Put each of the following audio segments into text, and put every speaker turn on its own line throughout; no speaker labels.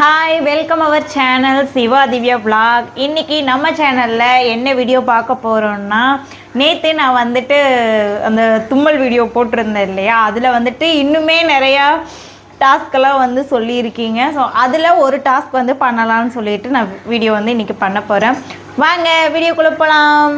Hi welcome our channel Siva Divya vlog. இன்றைக்கி நம்ம சேனலில் என்ன வீடியோ பார்க்க போகிறோன்னா நேற்று நான் வந்துட்டு அந்த தும்மல் வீடியோ போட்டிருந்தேன் இல்லையா? அதில் வந்துட்டு இன்னுமே நிறையா டாஸ்க்கெல்லாம் வந்து சொல்லியிருக்கீங்க. ஸோ அதில் ஒரு டாஸ்க் வந்து பண்ணலாம்னு சொல்லிட்டு நான் வீடியோ வந்து இன்றைக்கி பண்ண போகிறேன் வாங்க வீடியோக்குள்ளே போகலாம்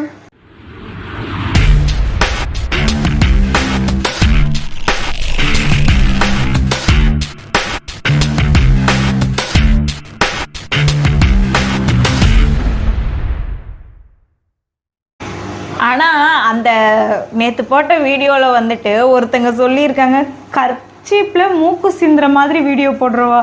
ஆனால் அந்த நேற்று போட்ட வீடியோவில் வந்துட்டு ஒருத்தங்க சொல்லியிருக்காங்க கர்ச்சீப்பில் மூக்கு சிந்துற மாதிரி வீடியோ போடுறவா?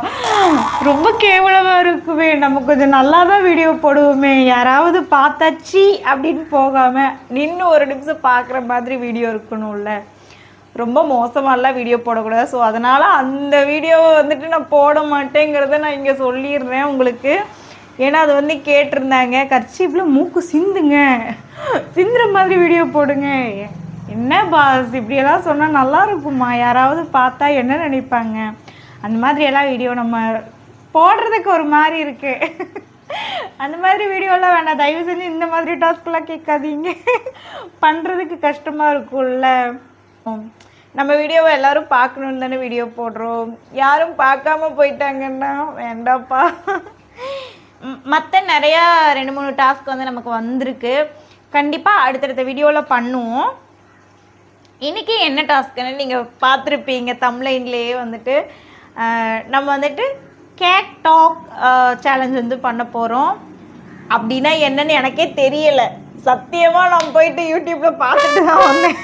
ரொம்ப கேவலமாக இருக்குமே நம்ம கொஞ்சம் நல்லா தான் வீடியோ போடுவோமே யாராவது பார்த்தாச்சி அப்படின்னு போகாமல் நின்று ஒரு நிமிஷம் பார்க்குற மாதிரி வீடியோ இருக்கணும்ல. ரொம்ப மோசமாலாம் வீடியோ போடக்கூடாது. ஸோ அதனால் அந்த வீடியோவை வந்துட்டு நான் போட மாட்டேங்கிறத நான் இங்கே சொல்லிடுறேன் உங்களுக்கு. ஏன்னா அது வந்து கேட்டிருந்தாங்க கர்ச்சீஃபில் மூக்கு சிந்துங்க. சிந்துற மாதிரி வீடியோ போடுங்க. என்ன பாஸ்? இப்படியெல்லாம் சொன்னால் நல்லா இருக்குமா? யாராவது பார்த்தா என்ன நினைப்பாங்க? அந்த மாதிரியெல்லாம் வீடியோ நம்ம போடுறதுக்கு ஒரு மாதிரி இருக்கு. அந்த மாதிரி வீடியோலாம் வேண்டாம் தயவு செஞ்சு இந்த மாதிரி டாஸ்க்லாம் கேட்காதீங்க. பண்ணுறதுக்கு கஷ்டமாக இருக்கும்ல. நம்ம வீடியோவை எல்லாரும் பார்க்கணுன்னு தானே வீடியோ போடுறோம். யாரும் பார்க்காம போயிட்டாங்கன்னா வேண்டாப்பா. மற்ற நிறையா ரெண்டு மூணு டாஸ்க் வந்து நமக்கு வந்திருக்கு. கண்டிப்பாக அடுத்தடுத்த வீடியோவில் பண்ணுவோம். இன்றைக்கி என்ன டாஸ்க்குன்னு நீங்கள் பார்த்துருப்பீங்க தம்லைன்லேயே வந்துட்டு. நம்ம வந்துட்டு கேக் டாக் சேலஞ்ச் வந்து பண்ண போகிறோம் அப்படின்னா என்னன்னு எனக்கே தெரியலை. சத்தியமாக நான் போயிட்டு யூடியூப்பில் பார்த்துட்டு தான் வந்தேன்.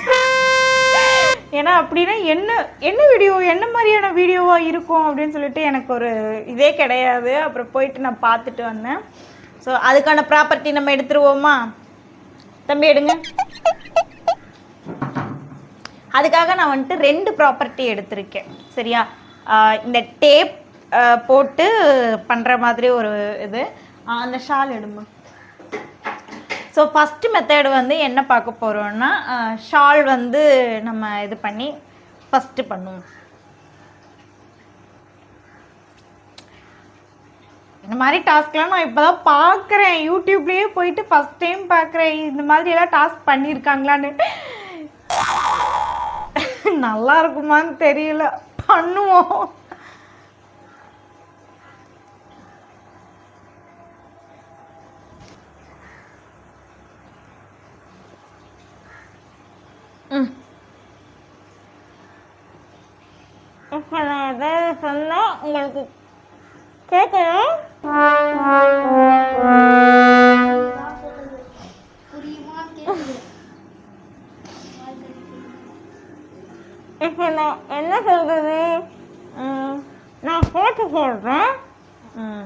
ஏன்னா அப்படின்னா என்ன என்ன வீடியோ என்ன மாதிரியான வீடியோவாக இருக்கும் அப்படின்னு சொல்லிட்டு எனக்கு ஒரு இதே கிடையாது. அப்புறம் போயிட்டு நான் பார்த்துட்டு வந்தேன். ஸோ அதுக்கான ப்ராப்பர்ட்டி நம்ம எடுத்துருவோமா? தம்பி எடுங்க. அதுக்காக நான் வந்துட்டு ரெண்டு ப்ராப்பர்ட்டி எடுத்திருக்கேன். சரியா? இந்த டேப் போட்டு பண்ணுற மாதிரி ஒரு இது. அந்த ஷால் எடுமா? ஸோ ஃபஸ்ட்டு மெத்தேடு வந்து என்ன பார்க்க போகிறோன்னா ஷால் வந்து நம்ம இது பண்ணி ஃபஸ்ட்டு பண்ணுவோம். இந்த மாதிரி டாஸ்க்லாம் நான் இப்போ தான் பார்க்குறேன். யூடியூப்லேயே போயிட்டு ஃபஸ்ட் டைம் பார்க்குறேன். இந்த மாதிரி எல்லாம் டாஸ்க் பண்ணியிருக்காங்களான்னு நல்லா இருக்குமான்னு தெரியல. பண்ணுவோம். நான் சொன்னால் உங்களுக்கு கேட்கணும் இப்போ நான் என்ன சொல்கிறது நான் போட்டு சொல்கிறேன் ம்.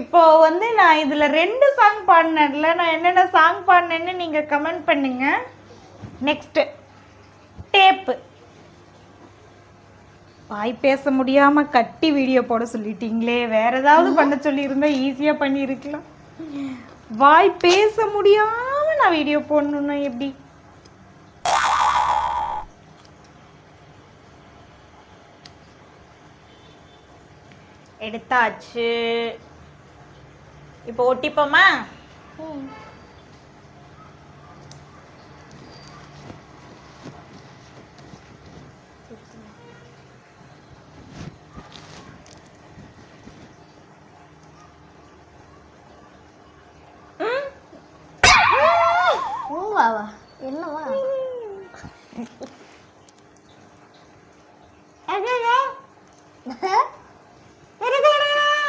இப்போ வந்து நான் இதுல ரெண்டு சாங் பாடினேன்ல நான் என்னென்ன சாங் பாடினேன்னு நீங்க கமெண்ட் பண்ணுங்க. நெக்ஸ்ட் டேப்பு வாய் பேச முடியாம கட்டி வீடியோ போட சொல்லிட்டீங்களே. வேற ஏதாவது பண்ண சொல்லியிருந்தா ஈஸியா பண்ணியிருக்கலாம். வாய் பேச முடியாம நான் வீடியோ போடணும்னா எப்படி? எடுத்தாச்சு. இப்போ ஒட்டிப்போமா?
பூவாவா என்னவா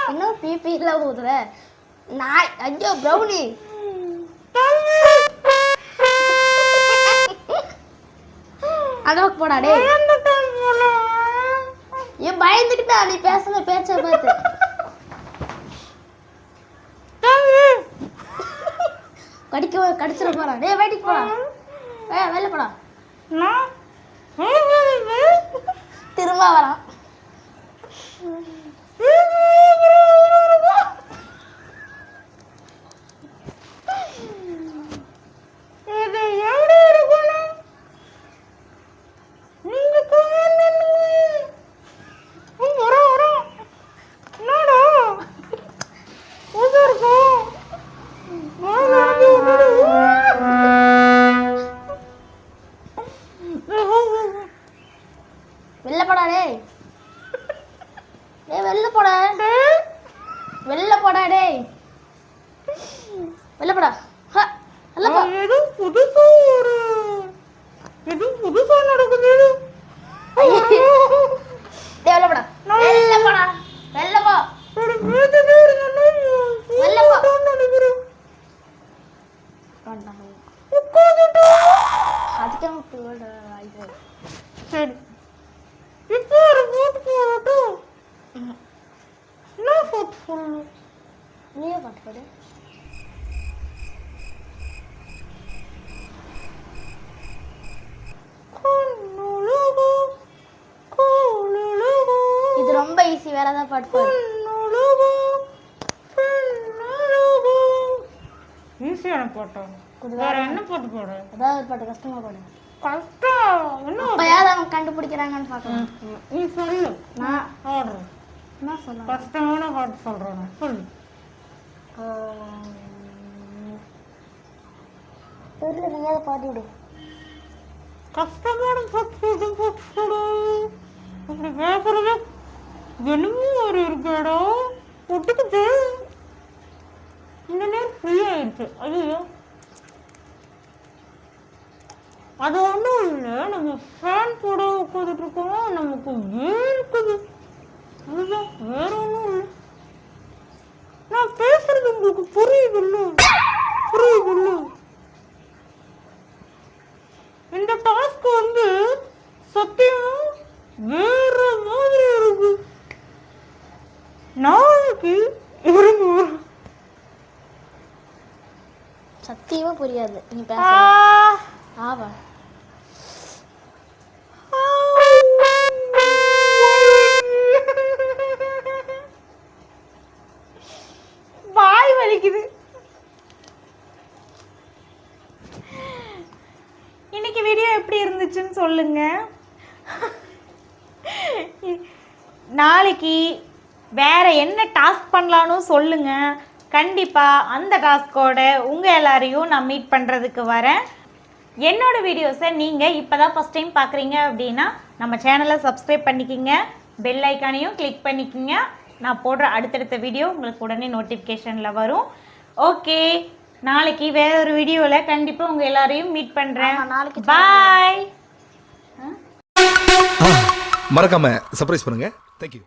இன்னும் பிபில ஊதுற? நாய். ஐயோ ப்ரௌனி. அதோக்கு போடா டேய். ஏன் பயந்துக்கிட்டா நீ பேசுன பேச்ச பார்த்து? கடிக்க கடிச்சிட போறான் டேய் வேட்டிக்கு போடா. ஏ வெளில போடா. திரும்ப வரான் டேய் வெளில போடா வெளில போடா டேய். வெளில போடா. வெளில போ.
எது புதுசா ஒரு எது புதுசா நடக்குது.
டேய் வெளில போடா. வெளில போடா. வெளில போ
ஒரு வீட்டுக்கு இருந்தேன்னா
வெளில போ.
நினைக்கிறேன்
வேண்டாம்.
உட்காந்துட்டு
அதுக்கே இப்படி விடுற வாய்ப்பு.
சரி இப்போ ஒரு போட்டு போடட்டும்
ம்.
என்ன போட்டு சொல்லணும் கோலுலகு
இது ரொம்ப ஈஸி வேற ஏதாவது பாட்டு
ஈஸியான பாட்டா? வேற என்ன பாட்டு பாட?
ஏதாவது பாட்டு கஷ்டமா பாடு.
கஷ்டம் என்ன
அப்பயாவது அவங்க கண்டுபிடிக்கிறாங்கன்னு பார்க்கலாம்
நீ சொல்லு.
நான்
ஆடுறேன்
என்ன சொல்ல
கஷ்டமான பாட்டு சொல்றேன். சொல்லு.
தெரியல நீயாவது பாடி விடு.
கஷ்டமான சொல்லு அப்படி பேசுறது என்னமோ ஒரு இருக்கேடா ஒட்டுக்குது இந்த நேரம் ஃப்ரீ ஆயிடுச்சு. ஐயோ அது ஒன்றும் இல்லை. நம்ம ஃபேன் போட உட்காந்துட்டு இருக்கோம். நமக்கு வேர்க்குது அதுதான் வேற ஒன்றும் இல்லை. நான் பேசுறது உங்களுக்கு புரியுதுல்ல? புரியுதுல்ல? இந்த டாஸ்க் வந்து சத்தியமா வேற மாதிரி இருக்கு. நாளைக்கு இருங்க
சத்தியமா புரியாது. நீ பேச ஆவா
வாய் வலிக்குது இன்னைக்கு வீடியோ எப்படி இருந்துச்சுன்னு சொல்லுங்க நாளைக்கு வேற என்ன டாஸ்க் பண்ணலான்னு சொல்லுங்க. கண்டிப்பா அந்த டாஸ்கோட உங்க எல்லாரையும் நான் மீட் பண்றதுக்கு வரேன். என்னோட வீடியோஸை நீங்கள் இப்போ தான் ஃபஸ்ட் டைம் பார்க்குறீங்க அப்படின்னா நம்ம சேனலை சப்ஸ்கிரைப் பண்ணிக்கிங்க. பெல் ஐக்கானையும் கிளிக் பண்ணிக்கிங்க. நான் போடுற அடுத்தடுத்த வீடியோ உங்களுக்கு உடனே நோட்டிஃபிகேஷனில் வரும். ஓகே நாளைக்கு வேற ஒரு வீடியோவில் கண்டிப்பாக உங்கள் எல்லாரையும் மீட் பண்ணுறேன்
நாளைக்கு
பாய்
மறக்காம சர்ப்ரைஸ் பண்ணுங்க தேங்க்யூ